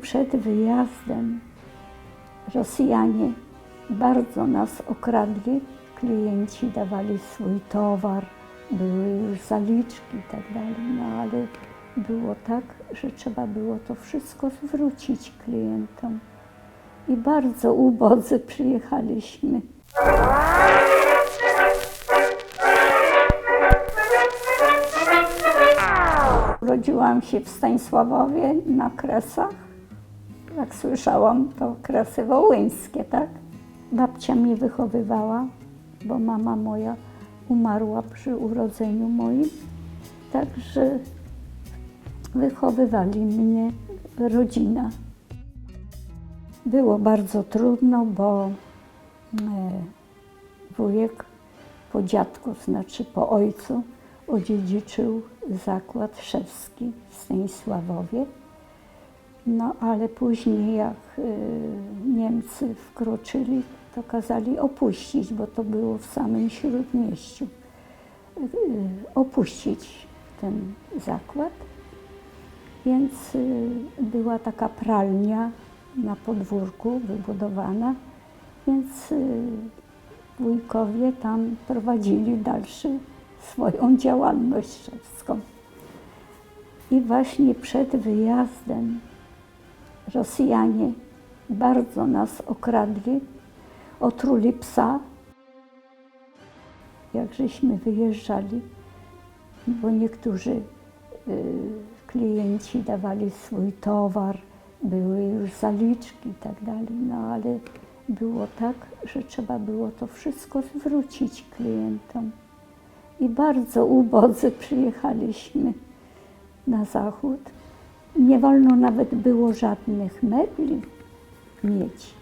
Przed wyjazdem Rosjanie bardzo nas okradli. Klienci dawali swój towar, były już zaliczki i tak dalej, no ale było tak, że trzeba było to wszystko zwrócić klientom. I bardzo ubodzy przyjechaliśmy. Urodziłam się w Stanisławowie na Kresach. Jak słyszałam, to Kresy Wołyńskie, tak? Babcia mnie wychowywała, bo mama moja umarła przy urodzeniu moim. Także wychowywali mnie rodzina. Było bardzo trudno, bo e, wujek po dziadku, znaczy po ojcu, odziedziczył zakład szewski w Stanisławowie. No ale później jak y, Niemcy wkroczyli, to kazali opuścić, bo to było w samym śródmieściu. Y, opuścić ten zakład. Więc y, była taka pralnia na podwórku wybudowana, więc wujkowie tam prowadzili dalszy swoją działalność szewską. I właśnie przed wyjazdem Rosjanie bardzo nas okradli, otruli psa, jak żeśmy wyjeżdżali, bo niektórzy y, klienci dawali swój towar, były już zaliczki i tak dalej, no ale było tak, że trzeba było to wszystko zwrócić klientom. I bardzo ubodzy przyjechaliśmy na zachód. Nie wolno nawet było żadnych mebli mieć.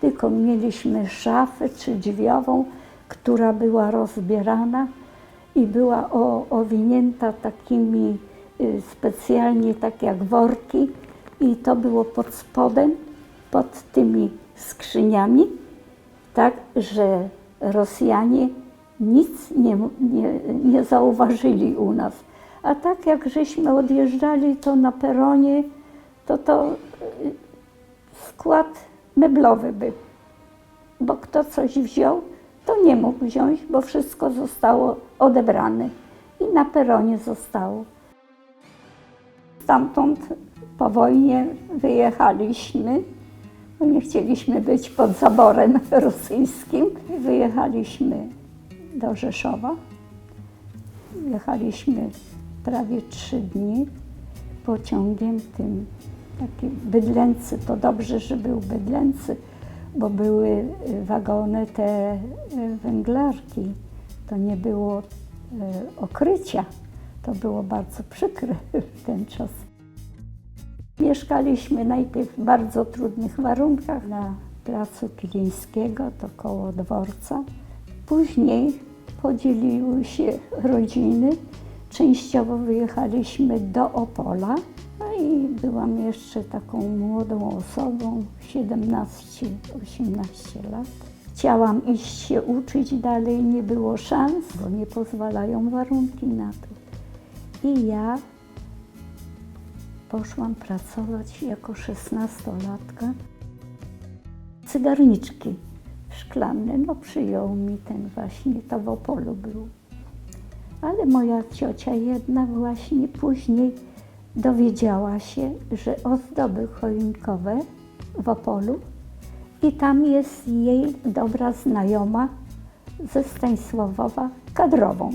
Tylko mieliśmy szafę czy drzwiową, która była rozbierana i była o, owinięta takimi y, specjalnie tak jak worki i to było pod spodem, pod tymi skrzyniami, tak, że Rosjanie nic nie, nie, nie zauważyli u nas. A tak jak żeśmy odjeżdżali, to na peronie, to to y, skład meblowy był. Bo kto coś wziął, to nie mógł wziąć, bo wszystko zostało odebrane i na peronie zostało. Stamtąd po wojnie wyjechaliśmy, bo nie chcieliśmy być pod zaborem rosyjskim. Wyjechaliśmy do Rzeszowa. Jechaliśmy prawie trzy dni pociągiem tym, taki bydlęcy. To dobrze, że był bydlęcy, bo były y, wagony te y, węglarki. To nie było y, okrycia. To było bardzo przykre w ten czas. Mieszkaliśmy najpierw w bardzo trudnych warunkach na placu Kilińskiego, to koło dworca. Później podzieliły się rodziny. Częściowo wyjechaliśmy do Opola. No i byłam jeszcze taką młodą osobą, 17-18 lat. Chciałam iść się uczyć dalej, nie było szans, bo nie pozwalają warunki na to. I ja poszłam pracować jako szesnastolatka. Cygarniczki szklane, no przyjął mi ten właśnie, to w Opolu był. Ale moja ciocia jedna właśnie później dowiedziała się, że ozdoby choinkowe w Opolu i tam jest jej dobra znajoma ze Stanisławowa kadrową.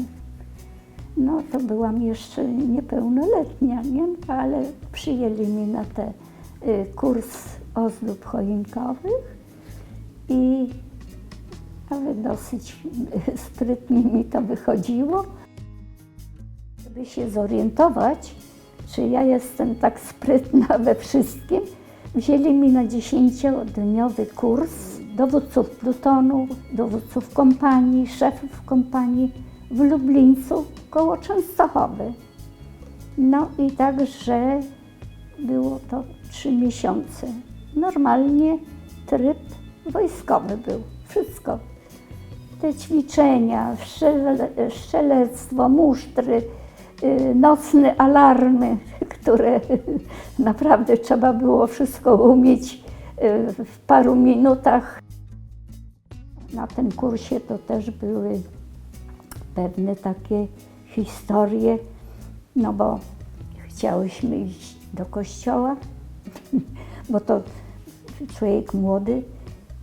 No to byłam jeszcze niepełnoletnia, nie? ale przyjęli mnie na ten y, kurs ozdób choinkowych i nawet dosyć y, sprytnie mi to wychodziło. Żeby się zorientować, czy ja jestem tak sprytna we wszystkim, wzięli mi na dziesięciodniowy kurs dowódców plutonu, dowódców kompanii, szefów kompanii w Lublińcu koło Częstochowy. No i także było to trzy miesiące. Normalnie tryb wojskowy był, wszystko. Te ćwiczenia, szczele, szczelectwo, musztry, nocne alarmy, które naprawdę trzeba było wszystko umieć e, w paru minutach. Na tym kursie to też były pewne takie historie, no bo chciałyśmy iść do kościoła, bo to człowiek młody.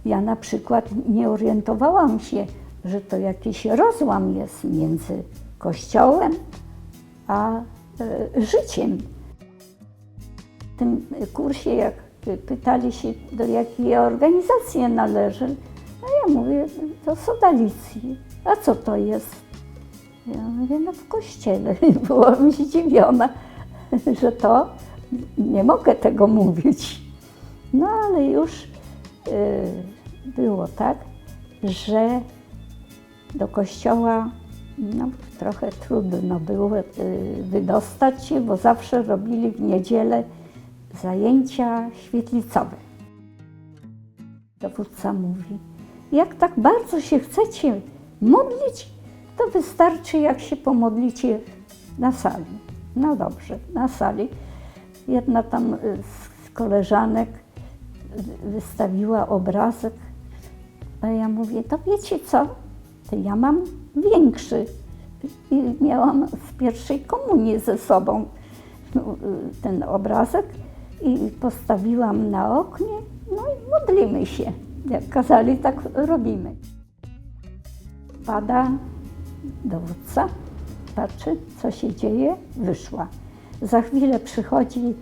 Ja na przykład nie orientowałam się, że to jakiś rozłam jest między kościołem a e, życiem. W tym kursie, jak pytali się, do jakiej organizacji należy, a ja mówię, do Sodalicji. A co to jest? Ja mówię, no w kościele. Byłam zdziwiona, że to nie mogę tego mówić. No ale już y, było tak, że do kościoła no, trochę trudno było y, wydostać się, bo zawsze robili w niedzielę zajęcia świetlicowe. Dowódca mówi, jak tak bardzo się chcecie modlić, to wystarczy, jak się pomodlicie na sali. No dobrze, na sali. Jedna tam y, z koleżanek wystawiła obrazek, a ja mówię, to wiecie co, to ja mam większy. I miałam z pierwszej komunii ze sobą y, ten obrazek i postawiłam na oknie, no i modlimy się. Jak kazali, tak robimy. Pada dowódca, patrzy, co się dzieje, wyszła. Za chwilę przychodzi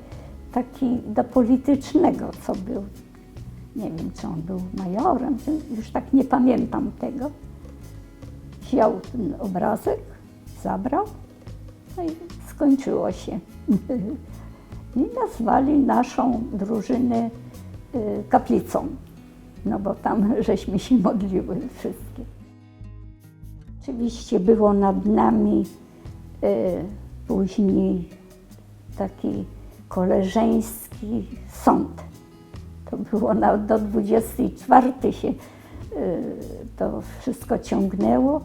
taki do politycznego, co był. Nie wiem, czy on był majorem, już tak nie pamiętam tego. Wziął ten obrazek, zabrał, no i skończyło się. I nazwali naszą drużynę y, kaplicą, no bo tam żeśmy się modliły wszystkie. Oczywiście było nad nami y, później taki koleżeński sąd. To było na, do 24 się y, to wszystko ciągnęło.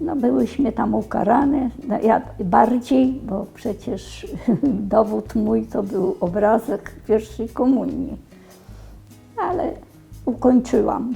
No byłyśmy tam ukarane, no ja bardziej, bo przecież dowód mój to był obrazek pierwszej komunii. Ale ukończyłam.